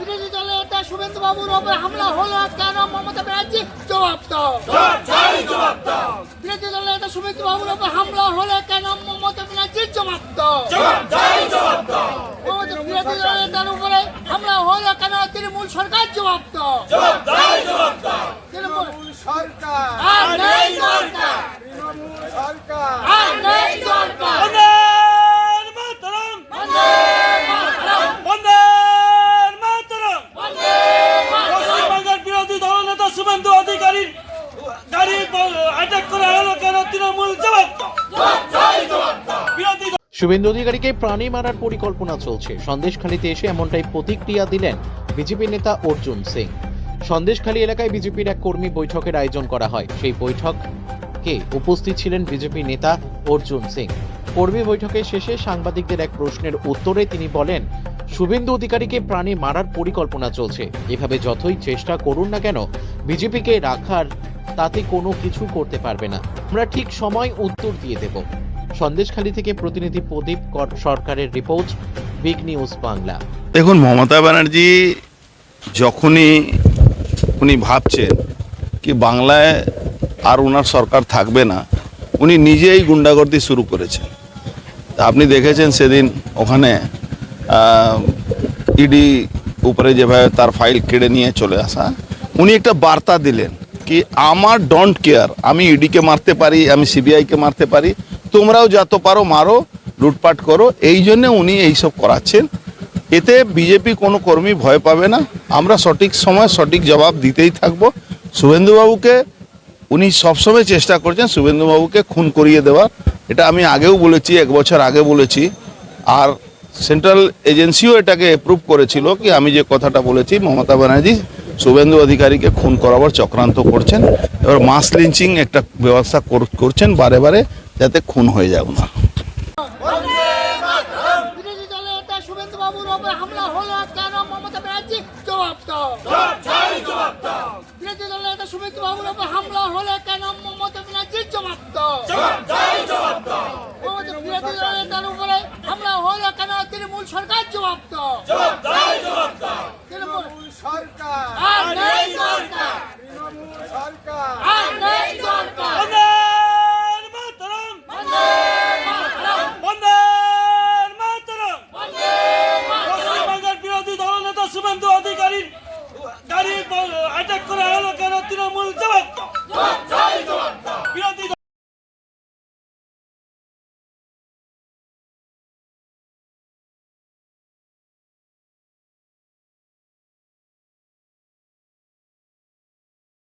বিরোধী দলের নেতা শুভেন্দু বাবুর ওপর হামলা হলো কেন? মমতা ব্যানার্জি জবাব দাও। বিরোধী দলের নেতা শুভেন্দু বাবুর ওপর হামলা হলো কেন? মমতা ব্যানার্জি জবাব দাও। বিরোধী দলের নেতার উপরে হামলা হলো কেন? তৃণমূল সরকার জবাব তৃণমূল সরকার আর নেই দরকার তৃণমূল সরকার আর নেই দরকার বন্দে মাতরম বন্দে মাতরম বন্দে মাতরম পশ্চিমবঙ্গের বিরোধী দলনেতা শুভেন্দু অধিকারীর গাড়ি অ্যাটাক করা হলো কেন তৃণমূল জবাব দাও। বিরোধী শুভেন্দু অধিকারীকে প্রাণী মারার পরিকল্পনা চলছে। সন্দেশখালীতে এসে এমনটাই প্রতিক্রিয়া দিলেন বিজেপি নেতা অর্জুন সিং। সন্দেশখালী এলাকায় বিজেপির এক কর্মী বৈঠকের আয়োজন করা হয়। সেই বৈঠকে উপস্থিত ছিলেন বিজেপি নেতা অর্জুন সিং। কর্মী বৈঠকের শেষে সাংবাদিকদের এক প্রশ্নের উত্তরে তিনি বলেন, শুভেন্দু অধিকারীকে প্রাণী মারার পরিকল্পনা চলছে। এভাবে যতই চেষ্টা করুন না কেন, বিজেপিকে রাখার তাতে কোনো কিছু করতে পারবে না। আমরা ঠিক সময় উত্তর দিয়ে দেব। সন্দেশখালী থেকে প্রতিনিধি প্রদীপ কর- সরকারের রিপোর্ট, বিগ নিউজ বাংলা। দেখুন, মমতা ব্যানার্জি যখনই উনি ভাবছেন কি বাংলায় আর ওনার সরকার থাকবে না, উনি নিজেই গুন্ডাগর্দি শুরু করেছেন। আপনি দেখেছেন সেদিন ওখানে ইডি উপরে যেভাবে তার ফাইল কেড়ে নিয়ে চলে আসা, উনি একটা বার্তা দিলেন কি, আমার ডোন্ট কেয়ার আমি ইডিকে মারতে পারি, আমি সিবিআইকে মারতে পারি তোমরাও যত পারো মারো, লুটপাট করো। এই জন্য উনি এইসব করাচ্ছেন। এতে বিজেপি কোনো কর্মী ভয় পাবে না। আমরা সঠিক সময় সঠিক জবাব দিতেই থাকব। শুভেন্দুবাবুকে উনি সবসময় চেষ্টা করছেন শুভেন্দুবাবুকে খুন করিয়ে দেওয়ার। এটা আমি আগেও বলেছি, এক বছর আগে বলেছি। আর সেন্ট্রাল এজেন্সিও এটাকে অ্যাপ্রুভ করেছিল কি আমি যে কথাটা বলেছি, মমতা ব্যানার্জি শুভেন্দু অধিকারীকে খুন করাবার চক্রান্ত করছেন। এবার মাস লিঞ্চিং একটা ব্যবস্থা কর- করছেন বারে বারে। যাতে খুন হয়ে যাক না। তৃণমূল সরকার জবাব